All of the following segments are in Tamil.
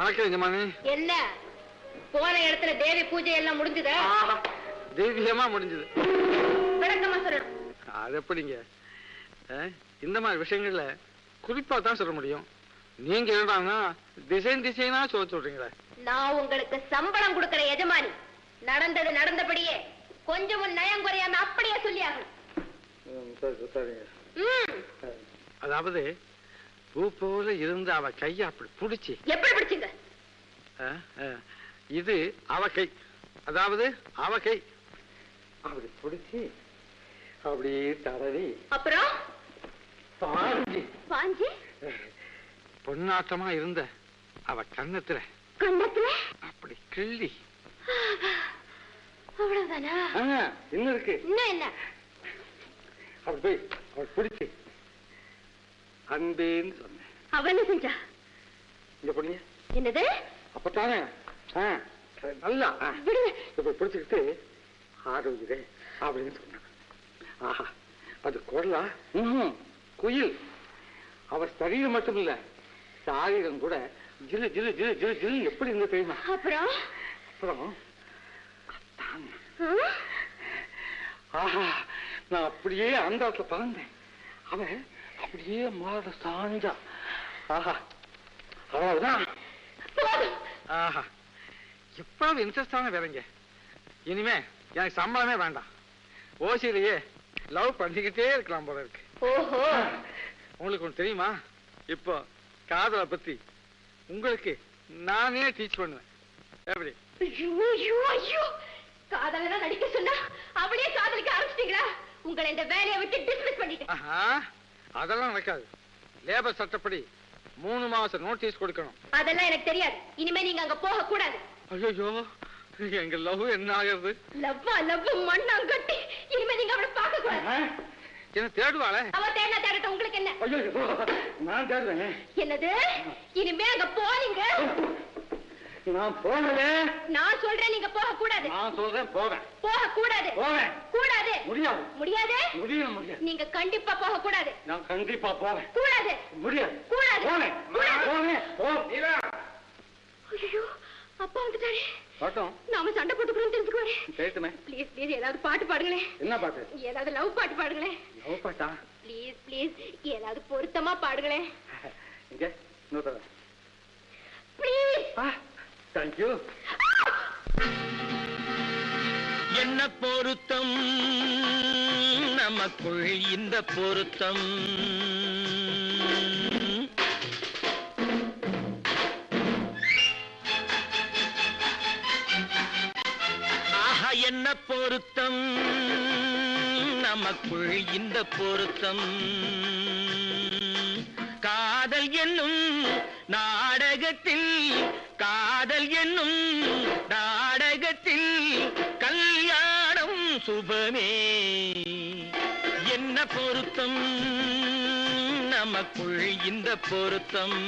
வணக்கம் எஜமானி. என்ன? போன இடத்துல தேவி பூஜை எல்லாம் முடிஞ்சுதா? ஆஹா, தெய்வீகமா முடிஞ்சது. விளக்கமா சொல்லணும். அது எப்படிங்க? இந்த மாதிரி விஷயங்கள்ல குறிப்பா தான் சொல்ல முடியும். நீங்க என்னடான்னா டிசைன் டிசைனா சொல்ல சொல்றீங்களே. நான் உங்களுக்கு சம்பளம் கொடுக்கிற எஜமானி. நடந்தது நடந்தபடியே கொஞ்சமும் நயம் குறையாம அப்படியே சொல்லியாகணும் சரிங்க ம், அதாவது பூ போல இருந்த அவ கைய அப்படி புடிச்சு எப்படி பிடிச்சுங்க? இது அவ கை அதாவது அவ கை அப்படி புடிச்சு அப்படியே தடவி. அப்புறம்? பாஞ்சி. பாஞ்சி? பொன்னாட்டமா இருந்த அவ கன்னத்துல. கண்ணத்துல அப்படி கிள்ளி. அவ்வளவுதானா? இன்னும் இருக்கு. இன்னும் என்ன? அப்படி போய் அவள் பிடிச்சு. அன்பேன்னு சொன்னேன். அவ என்ன செஞ்சா? இங்க பொண்ணிய என்னது? அப்பத்தானே நல்லா. இப்ப பிடிச்சுக்கிட்டு ஆரோக்கியதே அப்படின்னு சொன்னான். ஆஹா அது குரலா? குயில். அவர் சரீரம் மட்டும் இல்ல சாரீரம் கூட ஜிலு ஜிலு ஜிலு ஜிலு ஜிலு எப்படி இருந்து தெரியுமா? அப்புறம்? அப்புறம் ஆஹா நான் அப்படியே அந்த இடத்துல பறந்தேன். அவன் அப்படியே மாட சாஞ்சா. ஆஹா அவ்வளவுதான். ஆஹா. எவ்வளவு இன்ட்ரெஸ்டான வேலைங்க இனிமே எனக்கு சம்பளமே வேண்டாம். ஓசியிலேயே லவ் பண்ணிக்கிட்டே இருக்கலாம் போல இருக்கு. ஓஹோ. உங்களுக்கு ஒன்று தெரியுமா? இப்போ காதலை பத்தி உங்களுக்கு நானே டீச் பண்ணுவேன். எப்படி? காதலனா நடிக்க சொன்னா அவளே காதலிக்க ஆரம்பிச்சிட்டீங்களா? உங்களை இந்த வேலையை விட்டு டிஸ்மிஸ் பண்ணிட்டேன். ஆஹா. அதெல்லாம் நடக்காது. லேபர் சட்டப்படி மூணு மாசம் நோட்டீஸ் கொடுக்கணும். அதெல்லாம் எனக்கு தெரியாது. இனிமே நீங்க அங்க போக கூடாது. ஐயோ எங்க லவ் என்ன ஆகிறது லவ்வா லவ் மண்ணாங்கட்டி இனிமே நீங்க அவளை பார்க்க கூடாது. என்ன தேடுவாளே? அவ தேடினா தேடட்டும் உங்களுக்கு என்ன? ஐயோ நான் தேடுவேன் என்னது? இனிமே அங்க போனீங்க நான் போகல நான் சொல்றேன் நீங்க போக கூடாது நான் சொல்றேன் போவேன். போக கூடாது போவேன். கூடாது. முடியாது. முடியாது? முடியும் முடியாது. நீங்க கண்டிப்பா போக கூடாது நான் கண்டிப்பா போவேன். கூடாது. முடியாது. கூடாது. போவேன். போவேன். போ. ஐயோ அப்பா வந்துட்டாரு. பாட்டம். நாம சண்டை போட்டுக்கிறோம் தெரிஞ்சுக்குவாரு கேட்டுமே ப்ளீஸ் ப்ளீஸ் ஏதாவது பாட்டு பாடுங்களேன். என்ன பாட்டு? ஏதாவது லவ் பாட்டு பாடுங்களேன். லவ் பாட்டா? ப்ளீஸ் ப்ளீஸ் ஏதாவது பொருத்தமா பாடுங்களேன். இங்க இன்னொரு ப்ளீஸ். ஆ. தேங்க்யூ என்ன பொருத்தம்? நமக்குள் இந்த பொருத்தம். ஆஹா என்ன பொருத்தம்? நமக்குள் இந்த பொருத்தம். காதல் என்னும் நாடகத்தில் காதல் என்னும் நாடகத்தில் கல்யாணம் சுபமே. என்ன பொருத்தம்? நமக்குள் இந்த பொருத்தம்.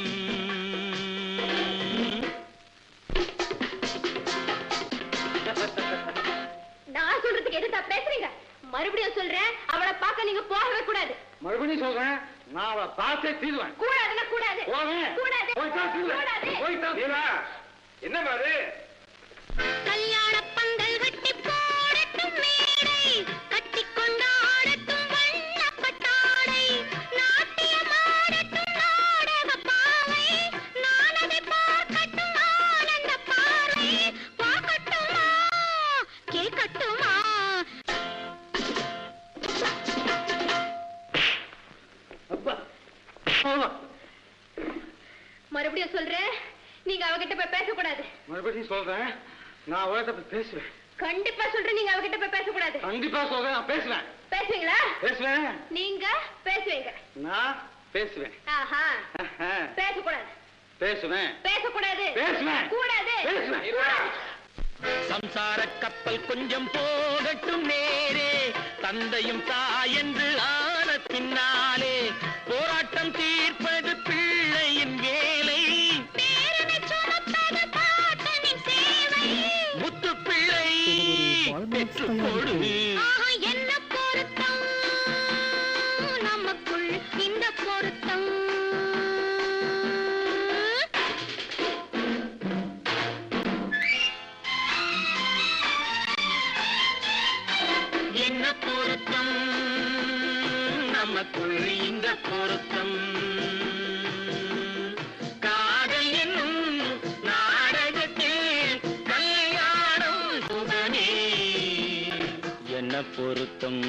நான் சொல்றதுக்கு எதுக்கு பேசுறீங்க? மறுபடியும் சொல்றேன் அவளை பார்க்க நீங்க போகவே கூடாது. மறுபடியும் சொல்றேன்? நான் அவளை பார்த்தே தீருவேன் கூடாதுன்னா கூடாது. போவேன் கூடாது. போய்தான் தீருவேன் கூடாது. போய்தான் தீருவேன் என்ன பாரு மறுபடியும் சொல்றேன் நீங்க அவகிட்ட போய் பேசக்கூடாது. மறுபடியும் சொல்றேன். நான் அவகிட்ட போய் பேசுவேன். கண்டிப்பா சொல்றேன் நீங்க அவகிட்ட போய் பேசக்கூடாது. கண்டிப்பா சொல்றேன் நான் பேசுவேன். பேசுவீங்களா? பேசுவேன். நீங்க பேசுவீங்க. நான் பேசுவேன். ஆஹா. பேசக்கூடாது. பேசுவேன். பேசக்கூடாது. பேசுவேன். கூடாது. பேசுவேன். சம்சார கப்பல் கொஞ்சம் போகட்டும் நேரே. தந்தையும் தாயென்று ஆன பின்னாலே போராட்டம் தீர்ப்பது என்ன பொருத்தம்? நமக்குள் இந்த பொருத்தம். என்ன பொருத்தம்? நமக்குள் இந்த பொருத்தம். என்ன பொருத்தம்?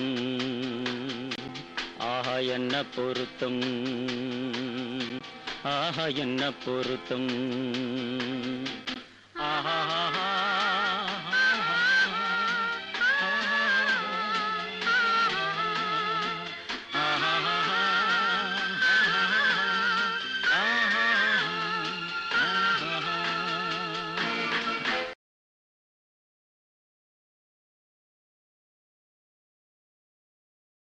ஆஹா என்ன பொருத்தம்? ஆஹா என்ன பொருத்தம்?